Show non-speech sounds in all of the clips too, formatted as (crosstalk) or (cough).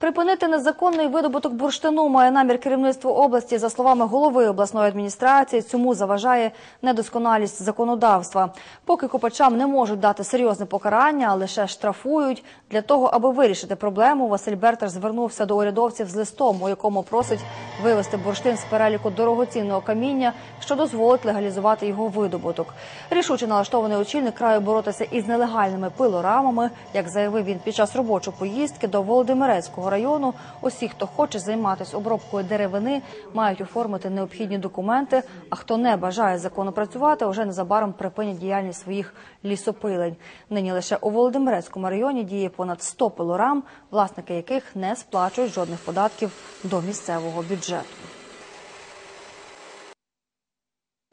Припинити незаконний видобуток бурштину має намір керівництво області. За словами голови обласної адміністрації, цьому заважає недосконалість законодавства. Поки копачам не можуть дати серйозне покарання, а лише штрафують. Для того, аби вирішити проблему, Василь Берташ звернувся до урядовців з листом, у якому просить вивести бурштин з переліку дорогоцінного каміння, що дозволить легалізувати його видобуток. Рішуче налаштований очільник краю боротися із нелегальними пилорамами, як заявив він під час робочої поїздки до Володимирецького району. Усі, хто хоче займатися обробкою деревини, мають оформити необхідні документи. А хто не бажає законно працювати, вже незабаром припинять діяльність своїх лісопилень. Нині лише у Володимирецькому районі діє понад 100 пилорам, власники яких не сплачують жодних податків до місцевого бюджету.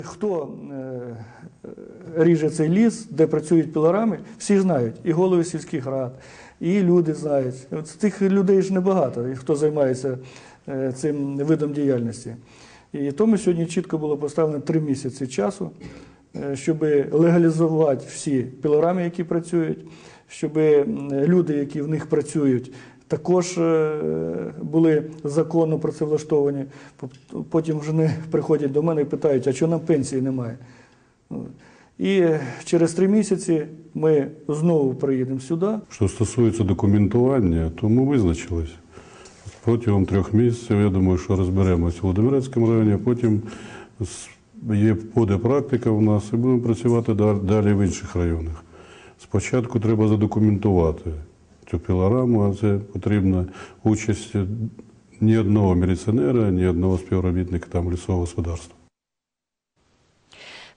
Хто е, ріже цей ліс, де працюють пілорами, всі знають, і голови сільських рад, і люди знають. От тих людей ж небагато, хто займається е, цим видом діяльності. І тому сьогодні чітко було поставлено три місяці часу, е, щоб легалізувати всі пілорами, які працюють, щоб люди, які в них працюють, також е, були законно працевлаштовані. Потім вже не (laughs) приходять до мене і питають, а чого нам пенсії немає. І через три місяці ми знову приїдемо сюди. Що стосується документування, то ми визначились. Протягом трьох місяців, я думаю, що розберемось в Володимирецькому районі, а потім є буде практика в нас і будемо працювати далі в інших районах. Спочатку треба задокументувати цю пілораму, а це потрібна участь ні одного міліціонера, ні одного співробітника там лісового господарства.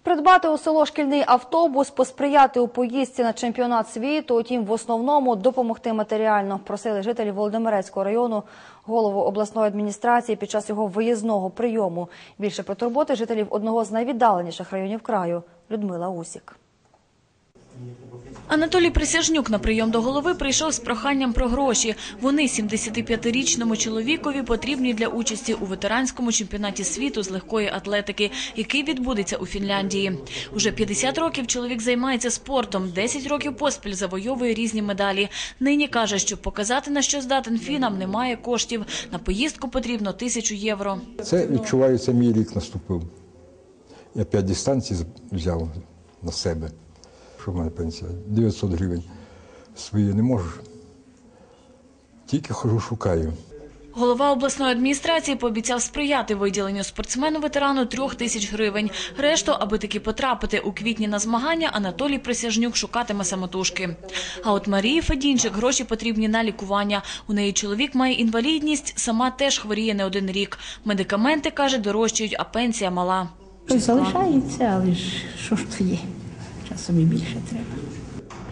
Придбати у село шкільний автобус, посприяти у поїздці на чемпіонат світу, утім, в основному допомогти матеріально. Просили жителі Володимирецького району голову обласної адміністрації під час його виїзного прийому. Більше про турботи жителів одного з найвіддаленіших районів краю Людмила Усік. Анатолій Присяжнюк на прийом до голови прийшов з проханням про гроші. Вони 75-річному чоловікові потрібні для участі у ветеранському чемпіонаті світу з легкої атлетики, який відбудеться у Фінляндії. Уже 50 років чоловік займається спортом, 10 років поспіль завойовує різні медалі. Нині каже, що показати на що здатен фінам немає коштів. На поїздку потрібно тисячу євро. Це відчувається, мій рік наступив. Я п'ять дистанцій взяв на себе що в мене пенсія? 900 гривень свої не можу. Тільки хожу, шукаю. Голова обласної адміністрації пообіцяв сприяти виділенню спортсмену-ветерану трьох тисяч гривень. Решту, аби таки потрапити у квітні на змагання, Анатолій Присяжнюк шукатиме самотужки. А от Марії Федінчик гроші потрібні на лікування. У неї чоловік має інвалідність, сама теж хворіє не один рік. Медикаменти каже, дорожчають, а пенсія мала. Залишається, але ж що ж то є? Часом і більше треба.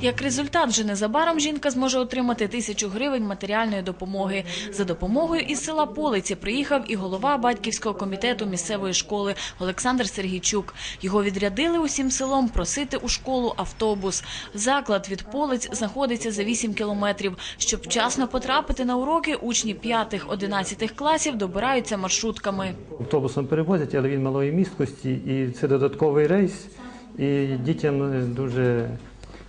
Як результат, вже незабаром жінка зможе отримати тисячу гривень матеріальної допомоги. За допомогою із села Полиці приїхав і голова батьківського комітету місцевої школи Олександр Сергійчук. Його відрядили усім селом просити у школу автобус. Заклад від Полиць знаходиться за 8 кілометрів. Щоб вчасно потрапити на уроки, учні 5-11 класів добираються маршрутками. Автобусом перевозять, але він малої місткості, і це додатковий рейс. І дітям дуже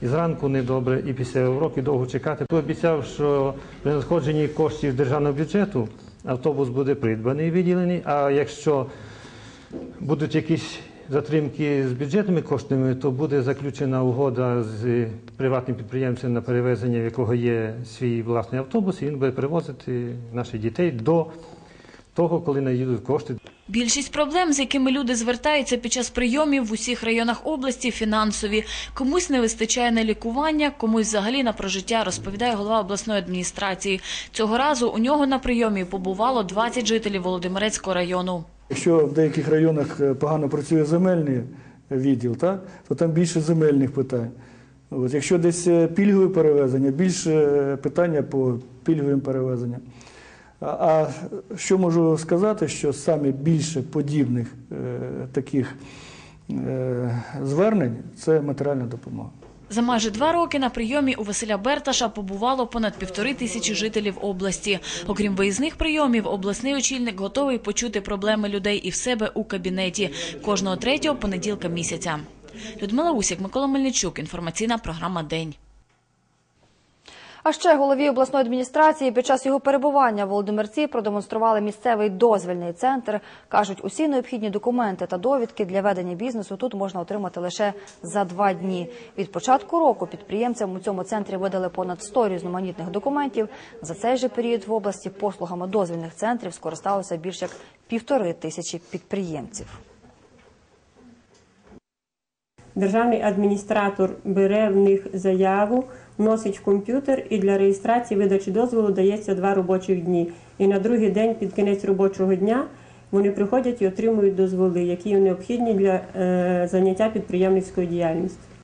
і зранку недобре, і після уроків довго чекати. Хто обіцяв, що при надходженні коштів державного бюджету автобус буде придбаний, виділений. А якщо будуть якісь затримки з бюджетними коштами, то буде заключена угода з приватним підприємцем на перевезення, в якого є свій власний автобус, і він буде перевозити наших дітей до того, коли наїдуть кошти. Більшість проблем, з якими люди звертаються під час прийомів в усіх районах області, фінансові. Комусь не вистачає на лікування, комусь взагалі на прожиття, розповідає голова обласної адміністрації. Цього разу у нього на прийомі побувало 20 жителів Володимирецького району. Якщо в деяких районах е, погано працює земельний відділ, так, то там більше земельних питань. От, Якщо десь е, пільгові перевезення, більше е, питання по пільговим перевезенням. А що можу сказати, що саме більше подібних е, таких е, звернень це матеріальна допомога. За майже два роки на прийомі у Василя Берташа побувало понад півтори тисячі жителів області. Окрім виїзних прийомів, обласний очільник готовий почути проблеми людей і в себе у кабінеті кожного третього понеділка місяця. Людмила Усік, Микола Мельничук. Інформаційна програма День. А ще голові обласної адміністрації під час його перебування Володимирці продемонстрували місцевий дозвільний центр. Кажуть, усі необхідні документи та довідки для ведення бізнесу тут можна отримати лише за два дні. Від початку року підприємцям у цьому центрі видали понад 100 різноманітних документів. За цей же період в області послугами дозвільних центрів скористалося більш як півтори тисячі підприємців. Державний адміністратор бере в них заяву, вносить в комп'ютер і для реєстрації видачі дозволу дається два робочих дні. І на другий день, під кінець робочого дня, вони приходять і отримують дозволи, які необхідні для е, заняття підприємницькою діяльністю.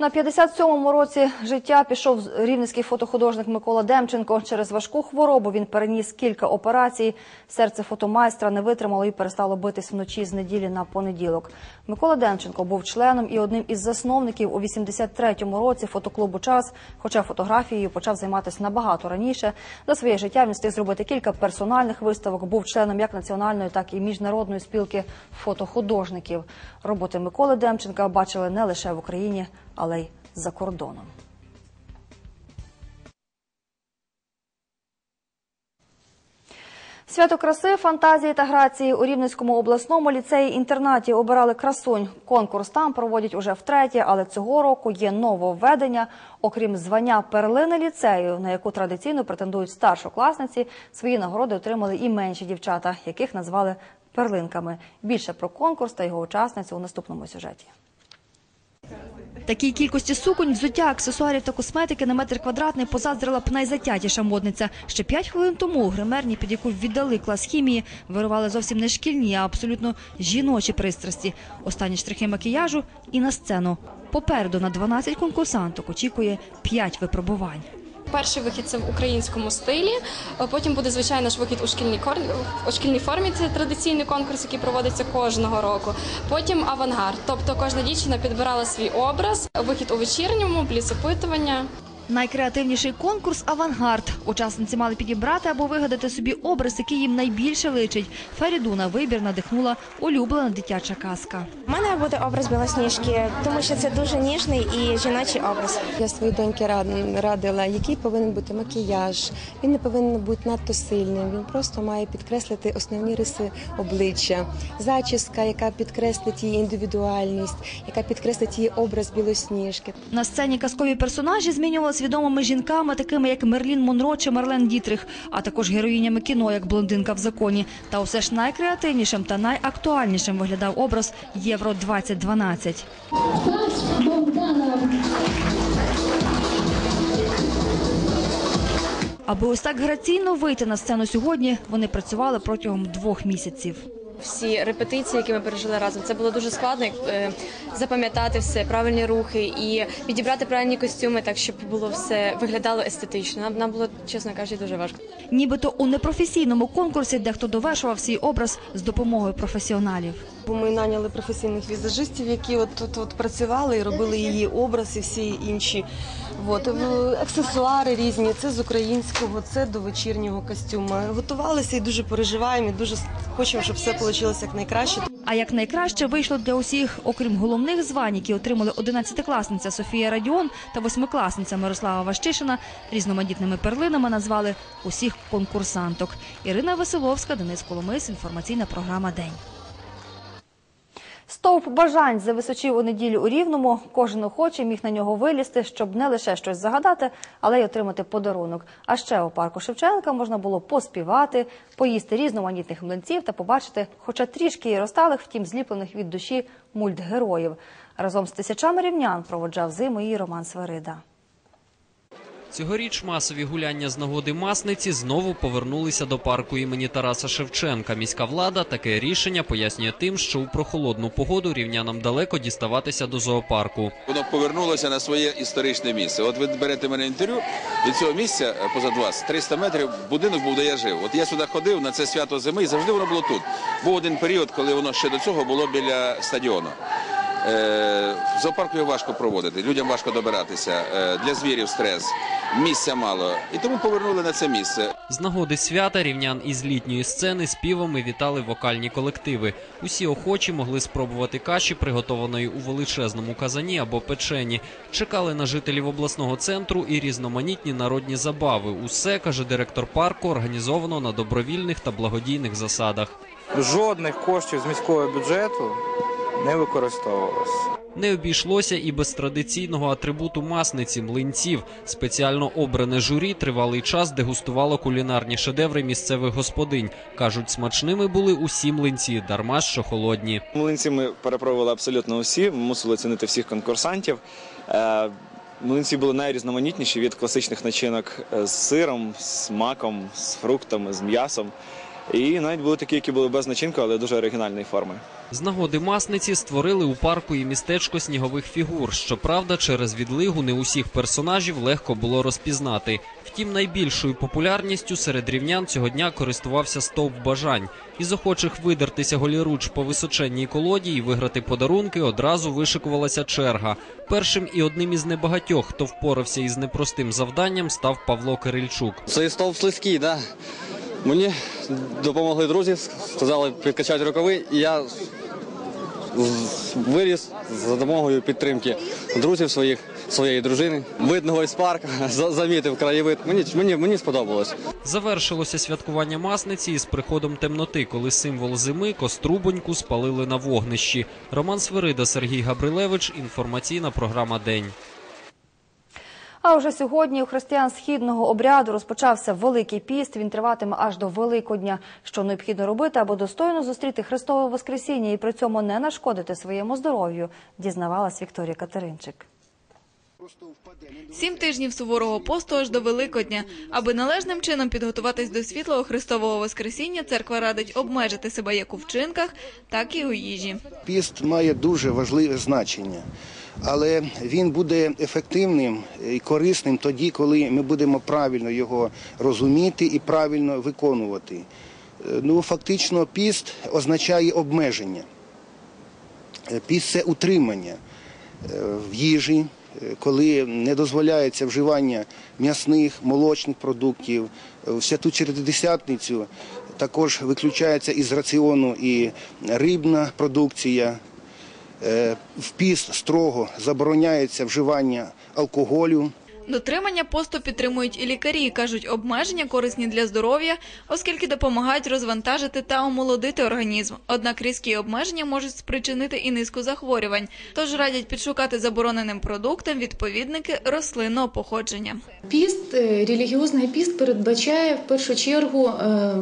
На 57-му році життя пішов рівненський фотохудожник Микола Демченко. Через важку хворобу він переніс кілька операцій. Серце фотомайстра не витримало і перестало битись вночі з неділі на понеділок. Микола Демченко був членом і одним із засновників у 83-му році фотоклубу Час. Хоча фотографією почав займатися набагато раніше. За своє життя він встиг зробити кілька персональних виставок. Був членом як національної, так і міжнародної спілки фотохудожників. Роботи Миколи Демченка бачили не лише в Україні, але й за кордоном. Свято краси, фантазії та грації у Рівненському обласному ліцеї-інтернаті обирали красунь. Конкурс там проводять уже втретє, але цього року є нововведення. Окрім звання перлини ліцею, на яку традиційно претендують старшокласниці, свої нагороди отримали і менші дівчата, яких назвали перлинками. Більше про конкурс та його учасниць у наступному сюжеті. Такій кількості суконь, взуття, аксесуарів та косметики на метр квадратний позаздрила б найзатятіша модниця. Ще п'ять хвилин тому у гримерні, під яку віддали клас хімії, вирували зовсім не шкільні, а абсолютно жіночі пристрасті. Останні штрихи макіяжу і на сцену. Попереду на 12 конкурсанток очікує 5 випробувань. Перший вихід це в українському стилі. е, Потім буде звичайно ж вихід у шкільній кор... у шкільній формі. Це традиційний конкурс, який проводиться кожного року. Потім авангард. Тобто кожна дівчина підбирала свій образ. Вихід у вечірньому, бліц опитування. Найкреативніший конкурс авангард. Учасниці мали підібрати або вигадати собі образ, який їм найбільше личить. Феріду на вибір надихнула улюблена дитяча казка. У мене буде образ білосніжки, тому що це дуже ніжний і жіночий образ. Я своїй доньки рад- радила, який повинен бути макіяж. Він не повинен бути надто сильним. Він просто має підкреслити основні риси обличчя, зачіска, яка підкреслить її індивідуальність, яка підкреслить її образ білосніжки. На сцені казкові персонажі змінювалися відомими жінками, такими як Мерлін Монро чи Марлен Дітрих, а також героїнями кіно, як блондинка в законі. Та усе ж найкреативнішим та найактуальнішим виглядав образ Євро 2012 Аби ось так граційно вийти на сцену сьогодні, вони працювали протягом двох місяців. Всі репетиції, які ми пережили разом, це було дуже складно е, запам'ятати все, правильні рухи і підібрати правильні костюми, так щоб було все виглядало естетично. Нам, нам було, чесно кажучи, дуже важко. Нібито у непрофесійному конкурсі дехто довершував свій образ з допомогою професіоналів. Бо ми наняли професійних візажистів, які от тут от працювали і робили її образ і всі інші. От, аксесуари різні, це з українського, це до вечірнього костюму. Готувалися і дуже переживаємо, і дуже хочемо, щоб все вийшло як найкраще. А як найкраще вийшло для усіх, окрім головних звань, які отримали 11-класниця Софія Радіон та восьмикласниця Мирослава Ващишина, різноманітними перлинами назвали усіх конкурсанток. Ірина Василовська, Денис Коломис, інформаційна програма День. Стовп бажань зависочив у неділю у Рівному. Кожен охочий міг на нього вилізти, щоб не лише щось загадати, але й отримати подарунок. А ще у парку Шевченка можна було поспівати, поїсти різноманітних млинців та побачити, хоча трішки і розталих, втім зліплених від душі мультгероїв. Разом з тисячами рівнян проводжав зиму і Роман Свирида. Цьогоріч масові гуляння з нагоди масниці знову повернулися до парку імені Тараса Шевченка. Міська влада таке рішення пояснює тим, що у прохолодну погоду рівнянам далеко діставатися до зоопарку. Воно повернулося на своє історичне місце. От ви берете мене інтерв'ю від цього місця е, позад вас 300 метрів. Будинок був, де я жив. От я сюди ходив на це свято зими, і завжди воно було тут. Був один період, коли воно ще до цього було біля стадіону. Е, в зоопарку його важко проводити, людям важко добиратися, е, для звірів стрес, місця мало. І тому повернули на це місце. З нагоди свята рівнян із літньої сцени співами вітали вокальні колективи. Усі охочі могли спробувати каші, приготованої у величезному казані або печені. Чекали на жителів обласного центру і різноманітні народні забави. Усе, каже директор парку, організовано на добровільних та благодійних засадах. Жодних коштів з міського бюджету не використовувалося. Не обійшлося і без традиційного атрибуту масниці млинців. Спеціально обране журі тривалий час дегустувало кулінарні шедеври місцевих господинь. кажуть, смачними були усі млинці, дарма що холодні. Млинці ми перепробували абсолютно усі, ми мусили оцінити всіх конкурсантів. Е, Млинці були найрізноманітніші від класичних начинок е, з сиром, з маком, з фруктами, з м'ясом. І навіть були такі, які були без начинки, але дуже оригінальної форми. З нагоди масниці створили у парку і містечко снігових фігур. Щоправда, через відлигу не усіх персонажів легко було розпізнати. Втім, найбільшою популярністю серед рівнян цього дня користувався стовп бажань. Із охочих видертися голіруч по височенній колоді і виграти подарунки одразу вишикувалася черга. Першим і одним із небагатьох, хто впорався із непростим завданням, став Павло Кирильчук. Цей стовп слизький, да. Мені допомогли друзі, сказали підкачати рукави, і я виріс за допомогою підтримки друзів своїх, своєї дружини. Видного із парку, (laughs) за- замітив краєвид. Мені, мені, мені сподобалось. Завершилося святкування масниці із приходом темноти, коли символ зими кострубоньку спалили на вогнищі. Роман Свирида, Сергій Габрилевич. Інформаційна програма День. А вже сьогодні у християн східного обряду розпочався Великий піст. Він триватиме аж до Великодня. Що необхідно робити, аби достойно зустріти Христове Воскресіння і при цьому не нашкодити своєму здоров'ю, дізнавалась Вікторія Катеринчик. Сім тижнів суворого посту аж до Великодня. Аби належним чином підготуватись до світлого Христового Воскресіння, церква радить обмежити себе як у вчинках, так і у їжі. Піст має дуже важливе значення, але він буде ефективним і корисним тоді, коли ми будемо правильно його розуміти і правильно виконувати. Е, Ну, фактично, піст означає обмеження. Е, Піст це утримання е, в їжі, коли не дозволяється вживання м'ясних, молочних продуктів. Святу Четвертидесятницю також виключається із раціону і рибна продукція. Е, В піст строго забороняється вживання алкоголю. Дотримання посту підтримують і лікарі. кажуть, обмеження корисні для здоров'я, оскільки допомагають розвантажити та омолодити організм. Однак різкі обмеження можуть спричинити і низку захворювань. Тож радять підшукати забороненим продуктам відповідники рослинного походження. Піст, е, релігіозний піст передбачає в першу чергу е,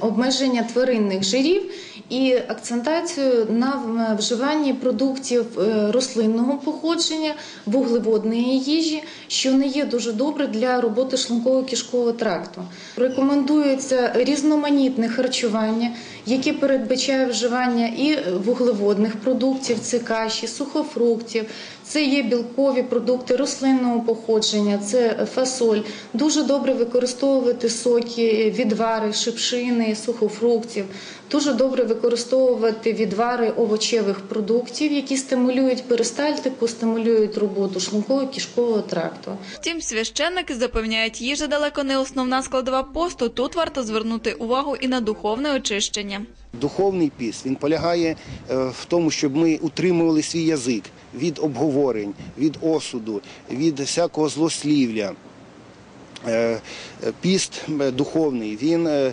обмеження тваринних жирів і акцентацію на вживанні продуктів е, рослинного походження, вуглеводної їжі, що не є дуже добре для роботи шлунково-кишкового тракту. Рекомендується різноманітне харчування, яке передбачає вживання і вуглеводних продуктів, це каші, сухофруктів, це є білкові продукти рослинного походження, це фасоль. Дуже добре використовувати соки, відвари, шипшини, сухофруктів. Дуже добре використовувати відвари овочевих продуктів, які стимулюють перистальтику, стимулюють роботу шлунково-кишкового тракту. Втім, священники запевняють, їжа далеко не основна складова посту. Тут варто звернути увагу і на духовне очищення. Духовний піст він полягає е, в тому, щоб ми утримували свій язик від обговорень, від осуду, від всякого злослів'я. Е, е, Піст духовний він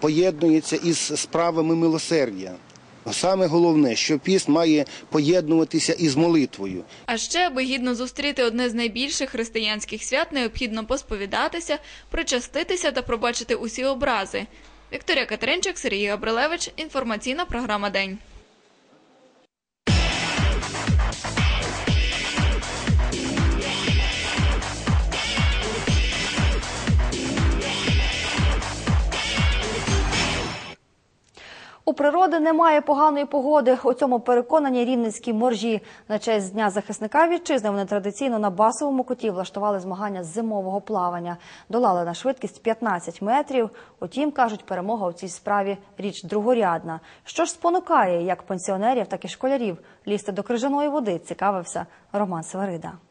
поєднується із справами милосердя. Саме головне, що піст має поєднуватися із молитвою. А ще, аби гідно зустріти одне з найбільших християнських свят, необхідно посповідатися, причаститися та пробачити усі образи. Вікторія Катеринчик, Сергій Абрилевич. Інформаційна програма День. Природи немає поганої погоди. У цьому переконані рівненські моржі. На честь Дня захисника вітчизни вони традиційно на басовому коті влаштували змагання з зимового плавання. Долали на швидкість 15 метрів. Утім, кажуть, перемога у цій справі річ другорядна. Що ж спонукає як пенсіонерів, так і школярів лізти до крижаної води, цікавився Роман Сварида.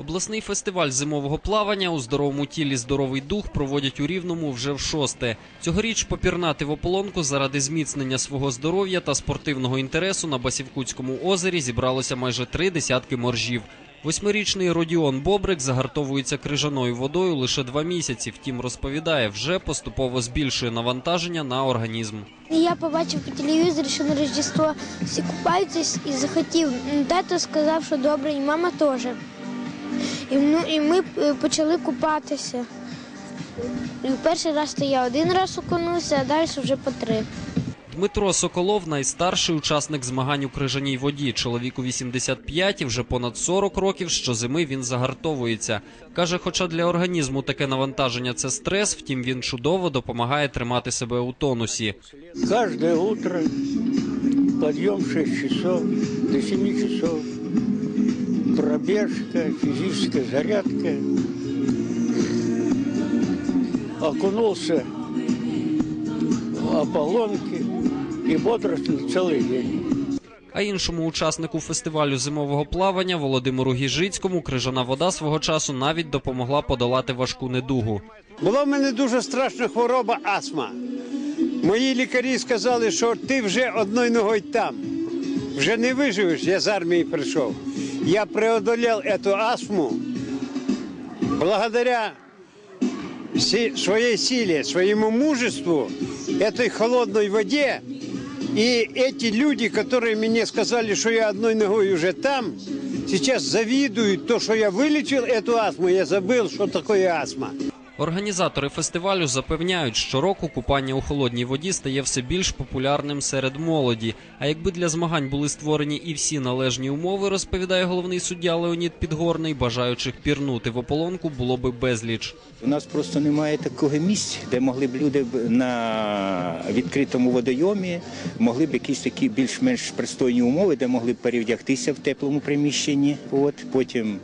Обласний фестиваль зимового плавання у здоровому тілі здоровий дух проводять у Рівному вже в шосте. Цьогоріч попірнати в ополонку заради зміцнення свого здоров'я та спортивного інтересу на Басівкутському озері зібралося майже три десятки моржів. Восьмирічний Родіон Бобрик загартовується крижаною водою лише два місяці. Втім, розповідає, вже поступово збільшує навантаження на організм. Я побачив по телевізорі, що на Рождество всі купаються і захотів. Тато сказав, що добре, і мама теж. І, ну, і ми е, почали купатися. І перший раз то я один раз окунувся, а далі вже по три. Дмитро Соколов найстарший учасник змагань у крижаній воді. Чоловіку 85 і вже понад 40 років щозими він загартовується. Каже, хоча для організму таке навантаження це стрес, втім він чудово допомагає тримати себе у тонусі. Каждое утро подъем в 6 часов, до 7 часов. Пробежка, физическая зарядка. Окунулся в ополонки и бодрствовал целый день. А іншому учаснику фестивалю зимового плавання Володимиру Гіжицькому крижана вода свого часу навіть допомогла подолати важку недугу. Була в мене дуже страшна хвороба астма. Мої лікарі сказали, що ти вже одною ногою там. Вже не виживеш, я з армії прийшов Я преодолел эту астму благодаря си- своей силе, своему мужеству, этой холодной воде. И эти люди, которые мне сказали, что я одной ногой уже там, сейчас завидуют то, что я вылечил эту астму. Я забыл, что такое астма. Організатори фестивалю запевняють, що року купання у холодній воді стає все більш популярним серед молоді. А якби для змагань були створені і всі належні умови, розповідає головний суддя Леонід Підгорний, бажаючих пірнути в ополонку було би безліч. У нас просто немає такого місця, де могли б люди на відкритому водойомі могли б якісь такі більш-менш пристойні умови, де могли б перевдягтися в теплому приміщенні, от потім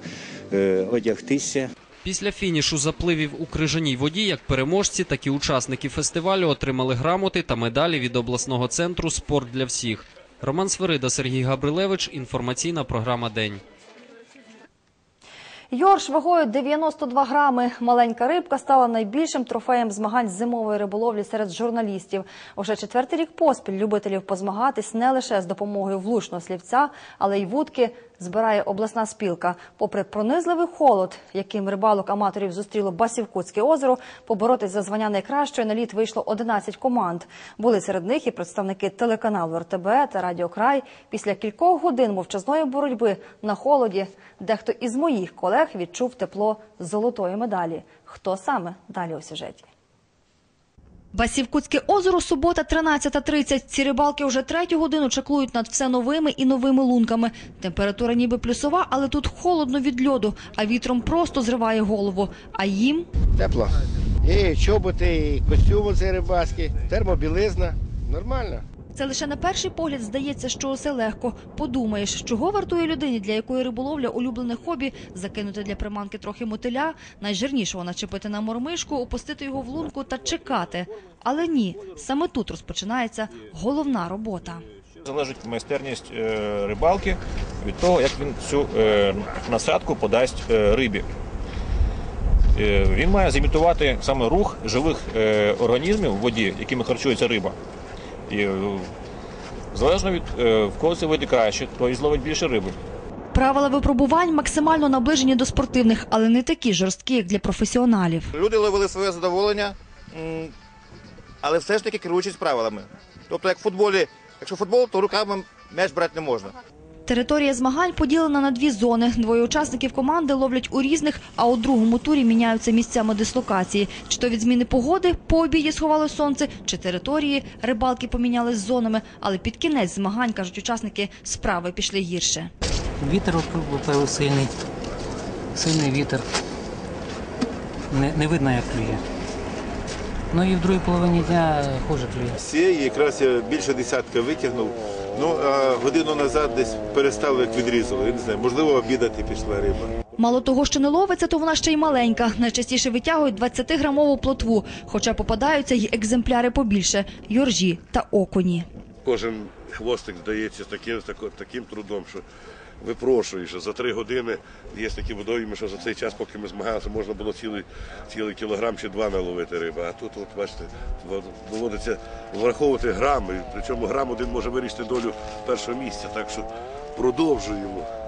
е, одягтися. Після фінішу запливів у крижаній воді як переможці, так і учасники фестивалю отримали грамоти та медалі від обласного центру Спорт для всіх. Роман Сверида, Сергій Габрилевич. Інформаційна програма День. Йорш вагою 92 грами. Маленька рибка стала найбільшим трофеєм змагань зимової риболовлі серед журналістів. Уже четвертий рік поспіль любителів позмагатись не лише з допомогою влучного слівця, але й вудки збирає обласна спілка. Попри пронизливий холод, яким рибалок аматорів зустріло Басівкутське озеро, поборотись за звання найкращої на літ вийшло 11 команд. Були серед них і представники телеканалу РТБ та Радіо Край. Після кількох годин мовчазної боротьби на холоді дехто із моїх колег відчув тепло золотої медалі. Хто саме далі у сюжеті? Басівкутське озеро, субота, 13.30. Ці рибалки вже третю годину чаклують над все новими і новими лунками. Температура ніби плюсова, але тут холодно від льоду, а вітром просто зриває голову. А їм Тепло. І чоботи, і костюми ці рибацькі, термобілизна. Нормально. Це лише на перший погляд здається, що усе легко. Подумаєш, чого вартує людині, для якої риболовля улюблене хобі, закинути для приманки трохи мотиля, найжирнішого начепити на мормишку, опустити його в лунку та чекати. Але ні, саме тут розпочинається головна робота. Залежить майстерність е, рибалки від того, як він цю е, насадку подасть е, рибі. Він має зімітувати саме рух живих організмів в воді, якими харчується риба. І е, залежно від е, в кого це вийде краще, то і зловить більше риби. Правила випробувань максимально наближені до спортивних, але не такі жорсткі, як для професіоналів. Люди ловили своє задоволення, але все ж таки керуючись правилами. Тобто, як в футболі, якщо футбол, то руками м'яч брати не можна. Територія змагань поділена на дві зони. Двоє учасників команди ловлять у різних, а у другому турі міняються місцями дислокації. Чи то від зміни погоди по обіді сховало сонце, чи території рибалки помінялись зонами. Але під кінець змагань, кажуть учасники, справи пішли гірше. Вітер випив сильний, сильний вітер. Не, не видно, як клює. Ну і в другій половині дня хуже клює. Всі, якраз я більше десятка витягнув. Ну, а годину назад десь перестало, як відрізало. Я не знаю, можливо, обідати пішла риба. Мало того, що не ловиться, то вона ще й маленька. Найчастіше витягують 20-грамову плотву, хоча попадаються й екземпляри побільше – йоржі та окуні. Кожен хвостик здається таким, таким трудом, що випрошуєш. За три години є такі водойми, що за цей час, поки ми змагалися, можна було цілий, цілий кілограм чи два наловити риби. А тут, от, бачите, доводиться враховувати грами. Причому грам один може вирішити долю першого місця. Так що продовжуємо.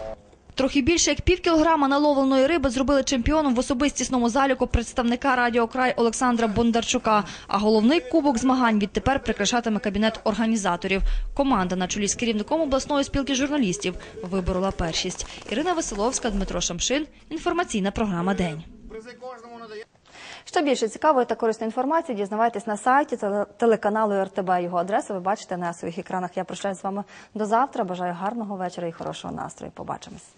Трохи більше як пів кілограма наловленої риби зробили чемпіоном в особистісному заліку представника «Радіокрай» Олександра Бондарчука. А головний кубок змагань відтепер прикрашатиме кабінет організаторів. Команда на чолі з керівником обласної спілки журналістів виборола першість. Ірина Василовська, Дмитро Шамшин. Інформаційна програма «День». Ще більше цікавої та корисної інформації дізнавайтесь на сайті теле- телеканалу РТБ. Його адресу ви бачите на своїх екранах. Я прощаюсь з вами до завтра. Бажаю гарного вечора і хорошого настрою. Побачимось.